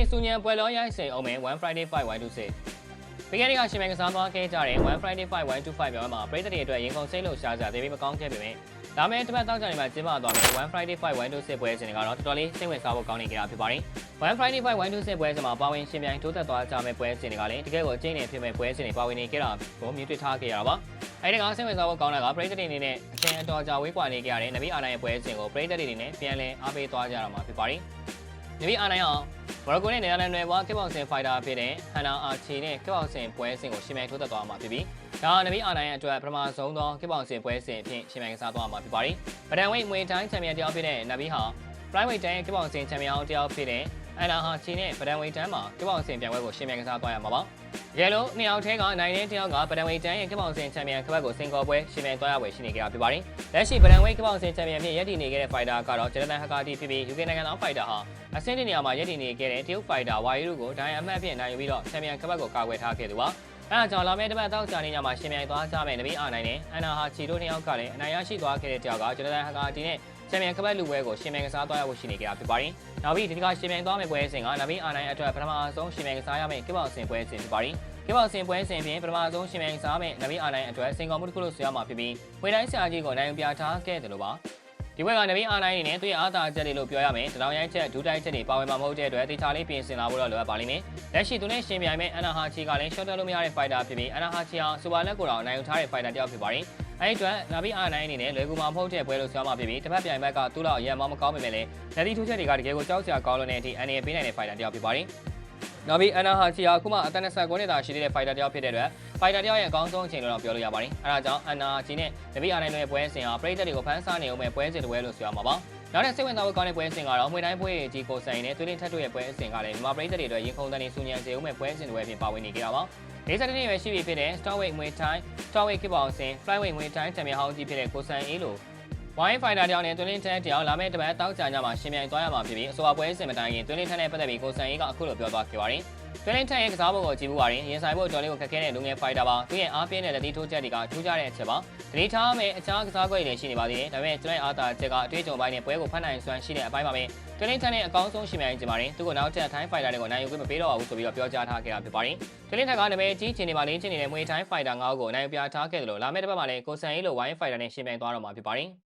နေစူညံပွဲလောရိုက်စိန်အောင်မယ်1 Friday 5 126ပြီးခဲ့တဲ့ကရှင်မြန်ကစားသွားခဲ့ကြတဲ့1 Friday 5 125ပြောင်းမှာပြည်သက်တွေအတွက်ရင်ကုန်စိတ်လို့ရှားကြသေးပြီးမကောင်းခဲ့ပေမဲ့ဒါမဲ့တစ်ပတ်တောက်ကြနေမှာကျင်းပသွားမယ်1 Friday 5 126ပွဲစဉ်တွေကတော့တော်တော်လေးစိတ်ဝင်စားဖို့ကောင်းနေကြတာဖြစ်ပါတယ်1 Friday 5 126ပွဲစဉ်မှာပါဝင်ရှင်မြန်တိုးသက်သွားကြမယ့်ပွဲစဉ်တွေကလည်းတကယ်ကိုအကျဉ်းနေဖြစ်မဲ့ပွဲစဉ်တွေပါဝင်နေကြတာကိုမြင်တွေ့ထားခဲ့ရတာပါအဲဒီကစိတ်ဝင်စားဖို့ကောင်းတာကပြည်သက်တွေအနေနဲ့အချိန်အတော်ကြာဝေးကွာနေကြတဲ့နဗီအာနိုင်ရဲ့ပွဲစဉ်ကိုပြည်သက်တွေအနေနဲ့ပြန်လည်အားပေးသွားကြရမှာဖြစ်ပါတယ်နဗီအာနိုင်အောင် မော်ရိုကိုနဲ့နယ်သာလန်နယ်ဘွားကစ်ဘောက်ဆင်ဖိုက်တာဖြစ်တဲ့ဟန်နာအာချီနဲ့ကစ်ဘောက်ဆင်ပွဲစဉ်ကိုရှင်မြိုင်ထိုးသက်သွားမှာဖြစ်ပြီးဒါနဗီအာနိုင်ရဲ့အတွက်ပထမဆုံးသောကစ်ဘောက်ဆင်ပွဲစဉ်အဖြစ်ရှင်မြိုင်ကစားသွားမှာဖြစ်ပါတယ်။ဗဒန်ဝိတ်မွေတိုင်းချန်ပီယံတယောက်ဖြစ်တဲ့နဗီဟာ private တိုင်းကစ်ဘောက်ဆင်ချန်ပီယံတယောက်ဖြစ်တဲ့ အန်နာဟာချီနဲ့ဗဒန်ဝိတ်တန်းမှာကစ်ဘောက်ဆင်ပြိုင်ပွဲကိုရှင်မြိုင်ကစားသွားရမှာပါ။ရဲလုံးနှစ်ယောက်ထဲကနိုင်တဲ့တယောက်ကဗဒန်ဝိတ်တန်းရဲ့ကစ်ဘောက်ဆင်ချန်ပီယံကပတ်ကိုစင်ကောပွဲရှင်မြိုင်သွားရဝယ်ရှိနေကြတာဖြစ်ပါတယ်။လက်ရှိဗဒန်ဝိတ်ကစ်ဘောက်ဆင်ချန်ပီယံဖြစ်ရည်တည်နေခဲ့တဲ့ဖိုက်တာကတော့ဂျယ်တန်ဟကာတီဖြစ်ပြီး UK နိုင်ငံသားဖိုက်တာဟာအဆင့်တစ်နေရာမှာရည်တည်နေခဲ့တဲ့တရုတ်ဖိုက်တာဝါရီရုကိုဒိုင်အမတ်ဖြစ်နိုင်ယူပြီးတော့ချန်ပီယံကပတ်ကိုကာကွယ်ထားခဲ့သူပါ။ အဲဒါကြောင့်လာမယ့်တစ်ပတ်တောက်ကြနေညမှာရှင်မြိုင်သွားကြမယ်နဗီအာနိုင်နဲ့အန်နာဟာချီတို့နှစ်ယောက်ကလည်းအနိုင်ရရှိသွားခဲ့တဲ့ကြောက်ကဂျယ်တန်ဟကာတီနဲ့ချန်ပီယံကပတ်လူပွဲကိုရှင်မြိုင်ကစားသွားရဖို့ရှိနေကြတာဖြစ်ပါတယ်။နောက်ပြီးဒီတစ်ခါရှင်မြိုင်သွားမယ့်ပွဲစဉ်ကနဗီအာနိုင်အတွက်ပထမဆုံးရှင်မြိုင်ကစားရမယ့်ကိဘောက်ဆင်ပွဲစဉ်ဖြစ်ပါတယ်။ကိဘောက်ဆင်ပွဲစဉ်ဖြင့်ပထမဆုံးရှင်မြိုင်ကစားမယ့်နဗီအာနိုင်အတွက်စင်ကောမှုတစ်ခုလို့ဆိုရမှာဖြစ်ပြီးဝေတိုင်းဆရာကြီးကိုနိုင်ပြထားခဲ့တယ်လို့ပါ။ ဒီဘက်ကနဗီအာနိုင်အနေနဲ့သူ့ရဲ့အားသာချက်တွေလို့ပြောရမယ်။တရောင်ရိုက်ချက်ဒူးတိုက်ချက်တွေပါဝင်မှာမဟုတ်တဲ့အတွက်တေချာလေးပြင်ဆင်လာဖို့တော့လိုအပ်ပါလိမ့်မယ်။လက်ရှိသူနဲ့ရှင်ပြိုင်မဲ့အန်နာဟာချီကလည်း short လို့မရတဲ့ fighter ဖြစ်ပြီးအန်နာဟာချီဟာစူပါလက်ကိုတော့နိုင်ယူထားတဲ့ fighter တယောက်ဖြစ်ပါတယ်။အဲဒီအတွက်နဗီအာနိုင်အနေနဲ့လွယ်ကူမှာမဟုတ်တဲ့ပွဲလို့ဆိုရမှာဖြစ်ပြီးတစ်ဖက်ပြိုင်ဘက်ကသူ့လောက်ရံမမကောင်းပေမဲ့လည်းလက်သီးထိုးချက်တွေကတကယ်ကိုကြောက်စရာကောင်းလို့နေတဲ့အထိအန်ရပေးနိုင်တဲ့ fighter တယောက်ဖြစ်ပါတယ်။ နောက်ပြီးအန်နာဟာချီဟာအခုမှအသက်29နှစ်သာရှိသေးတဲ့ fighter တယောက်ဖြစ်တဲ့အတွက် fighter တယောက်ရဲ့အကောင်းဆုံးအချိန်လို့တော့ပြောလို့ရပါတယ်။အဲဒါကြောင့်အန်နာဟာချီနဲ့နဗီအာနိုင်တို့ရဲ့ပွဲစဉ်ဟာပရိသတ်တွေကိုဖန်ဆားနေအောင်ပဲပွဲစဉ်တစ်ပွဲလို့ဆိုရမှာပါ။နောက်တဲ့စိတ်ဝင်စားဖို့ကောင်းတဲ့ပွဲစဉ်ကတော့မွေတိုင်းပွဲရဲ့ကြီးကိုဆိုင်နဲ့သွေးလင်းထက်တို့ရဲ့ပွဲစဉ်ကလည်းမြန်မာပရိသတ်တွေအတွက်ရင်ခုန်တဲ့နေစူညံစေဦးမဲ့ပွဲစဉ်တွေပဲဖြစ်ပါဝင်နေကြတာပါ။ဒေသတနေ့ပဲရှိပြီဖြစ်တဲ့ Starweight မွေတိုင်း Starweight ကစ်ပေါင်စင် Flyweight မွေတိုင်းချန်ပီယံဟောင်းကြီးဖြစ်တဲ့ကိုဆိုင်အေးလို Wine Fighter တယောက်နဲ့တွင်းလင်းထက်တယောက်လာမယ့်တပတ်တောက်ကြညမှာရှင်မြိုင်သွားရမှာဖြစ်ပြီးအဆိုပါပွဲစဉ်မတိုင်ခင်တွင်းလင်းထက်နဲ့ပတ်သက်ပြီးကိုဆိုင်အေးကအခုလိုပြောသွားခဲ့ပါတယ်။တွင်းလင်းထက်ရဲ့ကစားပုံကိုကြည့်မှုပါတယ်။ရင်ဆိုင်ဖို့တော်လေးကိုခက်ခဲတဲ့လူငယ် fighter ပါ။သူရဲ့အားပြင်းတဲ့လက်သီးထိုးချက်တွေကထူးခြားတဲ့အချက်ပါ။တတိထားမယ်အခြားကစားကွက်တွေရှိနေပါသေးတယ်။ဒါပေမဲ့ကျွန်တော်ရဲ့အားသာချက်ကအတွေ့အကြုံပိုင်းနဲ့ပွဲကိုဖတ်နိုင်စွမ်းရှိတဲ့အပိုင်းပါပဲ။တွင်းလင်းထက်နဲ့အကောင်းဆုံးရှင်မြိုင်ကြပါတယ်။သူကနောက်ထပ် Thai fighter တွေကိုနိုင်ယူခွင့်မပေးတော့ဘူးဆိုပြီးတော့ပြောကြားထားခဲ့တာဖြစ်ပါတယ်။တွင်းလင်းထက်ကနာမည်ကြီးချင်နေပါလိမ့်ချင်နေတဲ့မွေ Thai fighter 9ကိုနိုင်ပြထားခဲ့တယ်လို့လာမယ့်တစ်ပတ်မှာလည်းကိုဆန်အေးလို wine fighter နဲ့ရှင်မြိုင်သွားတော့မှာဖြစ်ပါတယ်။